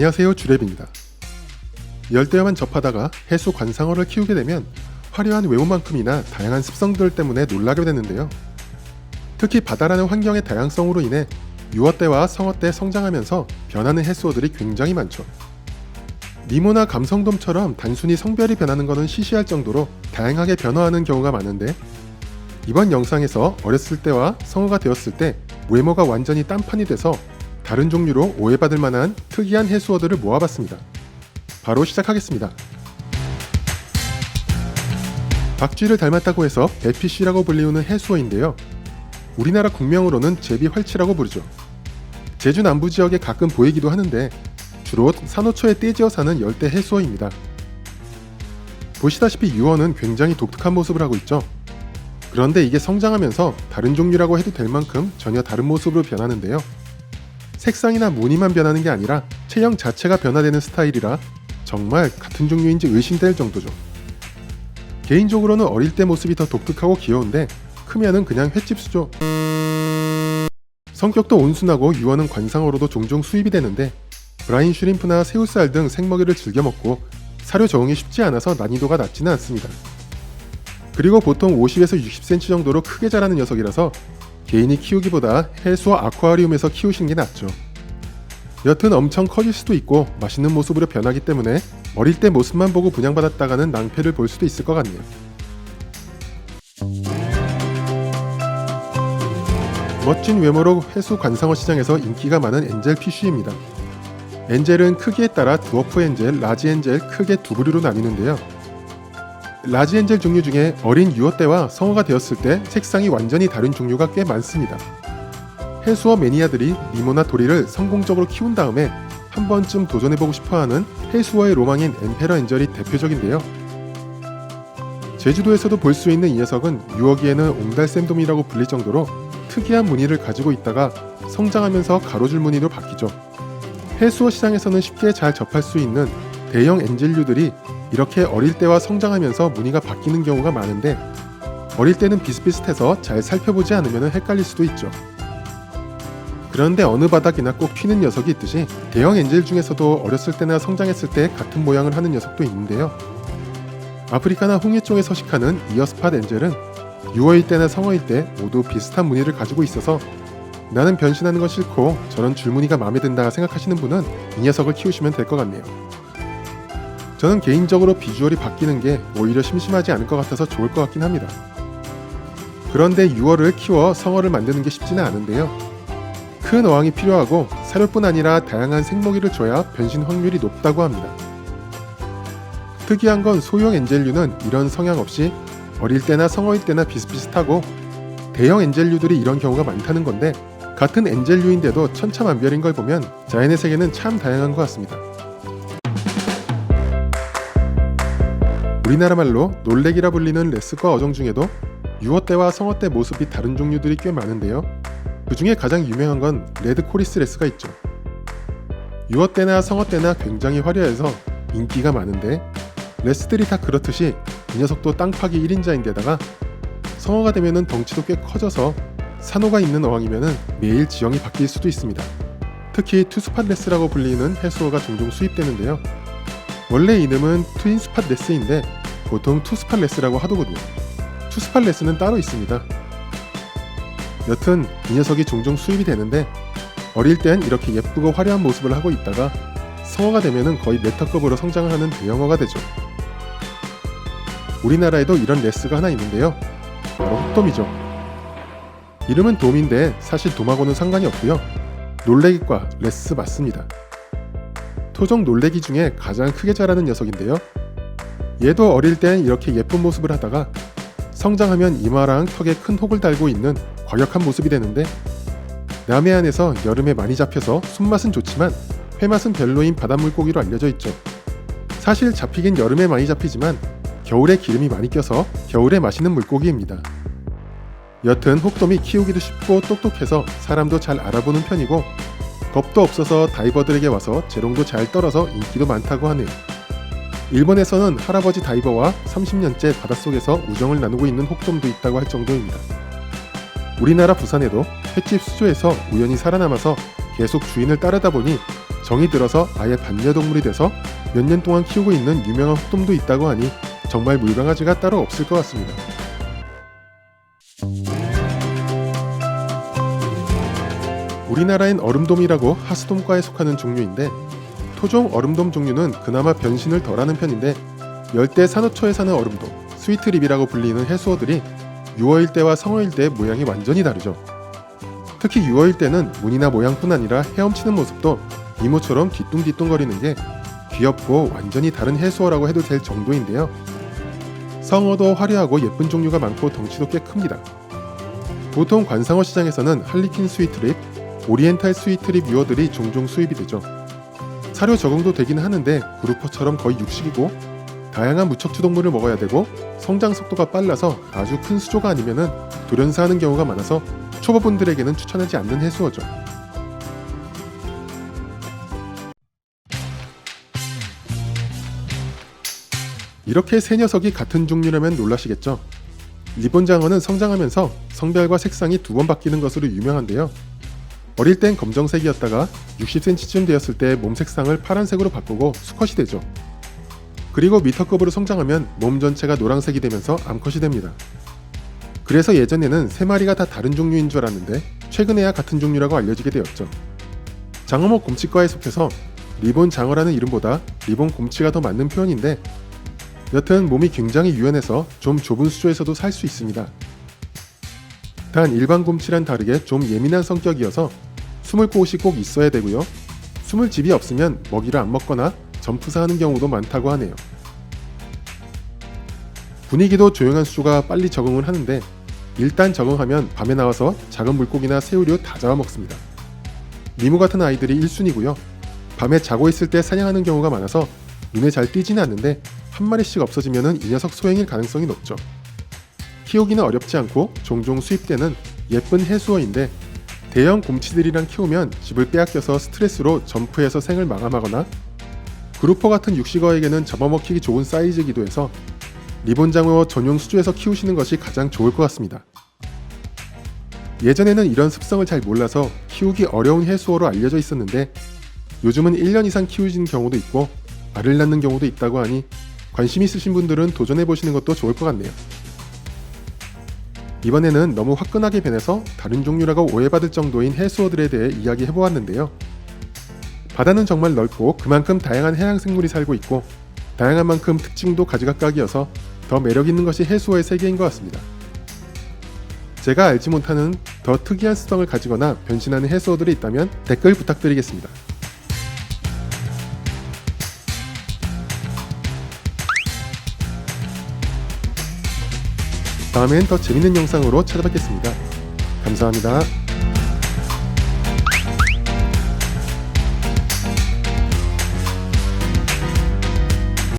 안녕하세요 주랩입니다. 열대어만 접하다가 해수 관상어를 키우게 되면 화려한 외모만큼이나 다양한 습성들 때문에 놀라게 되는데요. 특히 바다라는 환경의 다양성으로 인해 유어떼와 성어떼 성장하면서 변하는 해수어들이 굉장히 많죠. 니모나 감성돔처럼 단순히 성별이 변하는 것은 시시할 정도로 다양하게 변화하는 경우가 많은데 이번 영상에서 어렸을 때와 성어가 되었을 때 외모가 완전히 딴판이 돼서 다른 종류로 오해받을 만한 특이한 해수어들을 모아봤습니다. 바로 시작하겠습니다. 박쥐를 닮았다고 해서 배피쉬라고 불리우는 해수어인데요. 우리나라 국명으로는 제비활치라고 부르죠. 제주 남부 지역에 가끔 보이기도 하는데 주로 산호초에 떼지어 사는 열대 해수어입니다. 보시다시피 유어는 굉장히 독특한 모습을 하고 있죠. 그런데 이게 성장하면서 다른 종류라고 해도 될 만큼 전혀 다른 모습으로 변하는데요. 색상이나 무늬만 변하는 게 아니라 체형 자체가 변화되는 스타일이라 정말 같은 종류인지 의심될 정도죠. 개인적으로는 어릴 때 모습이 더 독특하고 귀여운데 크면은 그냥 횟집수죠. 성격도 온순하고 유어는 관상어로도 종종 수입이 되는데 브라인 슈림프나 새우살 등 생먹이를 즐겨 먹고 사료 적응이 쉽지 않아서 난이도가 낮지는 않습니다. 그리고 보통 50에서 60cm 정도로 크게 자라는 녀석이라서 개인이 키우기보다 해수와 아쿠아리움에서 키우시는 게 낫죠. 여튼 엄청 커질 수도 있고 맛있는 모습으로 변하기 때문에 어릴 때 모습만 보고 분양받았다가는 낭패를 볼 수도 있을 것 같네요. 멋진 외모로 해수 관상어 시장에서 인기가 많은 엔젤 피쉬입니다. 엔젤은 크기에 따라 두어프 엔젤, 라지 엔젤 크게 두 부류로 나뉘는데요. 라지 엔젤 종류 중에 어린 유어떼와 성어가 되었을 때 색상이 완전히 다른 종류가 꽤 많습니다. 해수어 매니아들이 니모나 도리를 성공적으로 키운 다음에 한 번쯤 도전해보고 싶어하는 해수어의 로망인 엠페러 엔젤이 대표적인데요. 제주도에서도 볼 수 있는 이 녀석은 유어기에는 옹달샘돔이라고 불릴 정도로 특이한 무늬를 가지고 있다가 성장하면서 가로줄 무늬로 바뀌죠. 해수어 시장에서는 쉽게 잘 접할 수 있는 대형 엔젤류들이 이렇게 어릴 때와 성장하면서 무늬가 바뀌는 경우가 많은데 어릴 때는 비슷비슷해서 잘 살펴보지 않으면 헷갈릴 수도 있죠. 그런데 어느 바닥이나 꼭 튀는 녀석이 있듯이 대형 엔젤 중에서도 어렸을 때나 성장했을 때 같은 모양을 하는 녀석도 있는데요. 아프리카나 홍해 쪽에 서식하는 이어스팟 엔젤은 유어일 때나 성어일 때 모두 비슷한 무늬를 가지고 있어서 나는 변신하는 건 싫고 저런 줄무늬가 마음에 든다 생각하시는 분은 이 녀석을 키우시면 될 것 같네요. 저는 개인적으로 비주얼이 바뀌는 게 오히려 심심하지 않을 것 같아서 좋을 것 같긴 합니다. 그런데 유어를 키워 성어를 만드는 게 쉽지는 않은데요. 큰 어항이 필요하고 사료뿐 아니라 다양한 생먹이를 줘야 변신 확률이 높다고 합니다. 특이한 건 소형 엔젤류는 이런 성향 없이 어릴 때나 성어일 때나 비슷비슷하고 대형 엔젤류들이 이런 경우가 많다는 건데 같은 엔젤류인데도 천차만별인 걸 보면 자연의 세계는 참 다양한 것 같습니다. 우리나라 말로 놀래기라 불리는 레스과 어종 중에도 유어떼와 성어떼 모습이 다른 종류들이 꽤 많은데요. 그 중에 가장 유명한 건 레드 코리스 레스가 있죠. 유어떼나 성어떼나 굉장히 화려해서 인기가 많은데 레스들이 다 그렇듯이 이 녀석도 땅 파기 1인자인데다가 성어가 되면은 덩치도 꽤 커져서 산호가 있는 어항이면은 매일 지형이 바뀔 수도 있습니다. 특히 투스팟 레스라고 불리는 해수어가 종종 수입되는데요. 원래 이름은 트윈스팟 레스인데 보통 투스팟 레스라고 하더군요. 투스팟 레스는 따로 있습니다. 여튼 이 녀석이 종종 수입이 되는데 어릴 땐 이렇게 예쁘고 화려한 모습을 하고 있다가 성어가 되면은 거의 메타급으로 성장을 하는 대형어가 되죠. 우리나라에도 이런 레스가 하나 있는데요. 바로 흑돔이죠. 이름은 돔인데 사실 돔하고는 상관이 없고요. 놀래기과 레스 맞습니다. 토종 놀래기 중에 가장 크게 자라는 녀석인데요. 얘도 어릴 땐 이렇게 예쁜 모습을 하다가 성장하면 이마랑 턱에 큰 혹을 달고 있는 과격한 모습이 되는데 남해안에서 여름에 많이 잡혀서 손맛은 좋지만 회맛은 별로인 바닷물고기로 알려져 있죠. 사실 잡히긴 여름에 많이 잡히지만 겨울에 기름이 많이 껴서 겨울에 맛있는 물고기입니다. 여튼 혹돔이 키우기도 쉽고 똑똑해서 사람도 잘 알아보는 편이고 겁도 없어서 다이버들에게 와서 재롱도 잘 떨어서 인기도 많다고 하네요. 일본에서는 할아버지 다이버와 30년째 바닷속에서 우정을 나누고 있는 혹돔도 있다고 할 정도입니다. 우리나라 부산에도 횟집 수조에서 우연히 살아남아서 계속 주인을 따르다 보니 정이 들어서 아예 반려동물이 돼서 몇 년 동안 키우고 있는 유명한 호돔도 있다고 하니 정말 물강아지가 따로 없을 것 같습니다. 우리나라엔 얼음돔이라고 하수돔과에 속하는 종류인데 토종 얼음돔 종류는 그나마 변신을 덜하는 편인데 열대 산호초에 사는 얼음돔 스위트립이라고 불리는 해수어들이 유어일 때와 성어일 때의 모양이 완전히 다르죠. 특히 유어일 때는 무늬나 모양뿐 아니라 헤엄치는 모습도 이모처럼 뒤뚱뒤뚱거리는 게 귀엽고 완전히 다른 해수어라고 해도 될 정도인데요. 성어도 화려하고 예쁜 종류가 많고 덩치도 꽤 큽니다. 보통 관상어 시장에서는 할리퀸 스위트립, 오리엔탈 스위트립 유어들이 종종 수입이 되죠. 사료 적응도 되긴 하는데 그루퍼처럼 거의 육식이고 다양한 무척추 동물을 먹어야 되고 성장 속도가 빨라서 아주 큰 수조가 아니면은 돌연사하는 경우가 많아서 초보분들에게는 추천하지 않는 해수어죠. 이렇게 세 녀석이 같은 종류라면 놀라시겠죠? 리본 장어는 성장하면서 성별과 색상이 두 번 바뀌는 것으로 유명한데요. 어릴 땐 검정색이었다가 60cm쯤 되었을 때 몸 색상을 파란색으로 바꾸고 수컷이 되죠. 그리고 미터급으로 성장하면 몸 전체가 노란색이 되면서 암컷이 됩니다. 그래서 예전에는 세 마리가 다 다른 종류인 줄 알았는데 최근에야 같은 종류라고 알려지게 되었죠. 장어목 곰치과에 속해서 리본 장어라는 이름보다 리본 곰치가 더 맞는 표현인데 여튼 몸이 굉장히 유연해서 좀 좁은 수조에서도 살 수 있습니다. 단 일반 곰치란 다르게 좀 예민한 성격이어서 숨을 곳이 꼭 있어야 되고요. 숨을 집이 없으면 먹이를 안 먹거나 점프사하는 경우도 많다고 하네요. 분위기도 조용한 수조가 빨리 적응을 하는데 일단 적응하면 밤에 나와서 작은 물고기나 새우류 다 잡아먹습니다. 미무 같은 아이들이 1순위고요. 밤에 자고 있을 때 사냥하는 경우가 많아서 눈에 잘 띄지는 않는데 한 마리씩 없어지면 이 녀석 소행일 가능성이 높죠. 키우기는 어렵지 않고 종종 수입되는 예쁜 해수어인데 대형 곰치들이랑 키우면 집을 빼앗겨서 스트레스로 점프해서 생을 마감하거나 그루퍼 같은 육식어에게는 잡아먹히기 좋은 사이즈이기도 해서 리본장어 전용 수조에서 키우시는 것이 가장 좋을 것 같습니다. 예전에는 이런 습성을 잘 몰라서 키우기 어려운 해수어로 알려져 있었는데 요즘은 1년 이상 키우신 경우도 있고 알을 낳는 경우도 있다고 하니 관심 있으신 분들은 도전해 보시는 것도 좋을 것 같네요. 이번에는 너무 화끈하게 변해서 다른 종류라고 오해받을 정도인 해수어들에 대해 이야기해 보았는데요. 바다는 정말 넓고 그만큼 다양한 해양 생물이 살고 있고 다양한 만큼 특징도 가지각각이어서 더 매력 있는 것이 해수어의 세계인 것 같습니다. 제가 알지 못하는 더 특이한 습성을 가지거나 변신하는 해수어들이 있다면 댓글 부탁드리겠습니다. 다음엔 더 재밌는 영상으로 찾아뵙겠습니다. 감사합니다.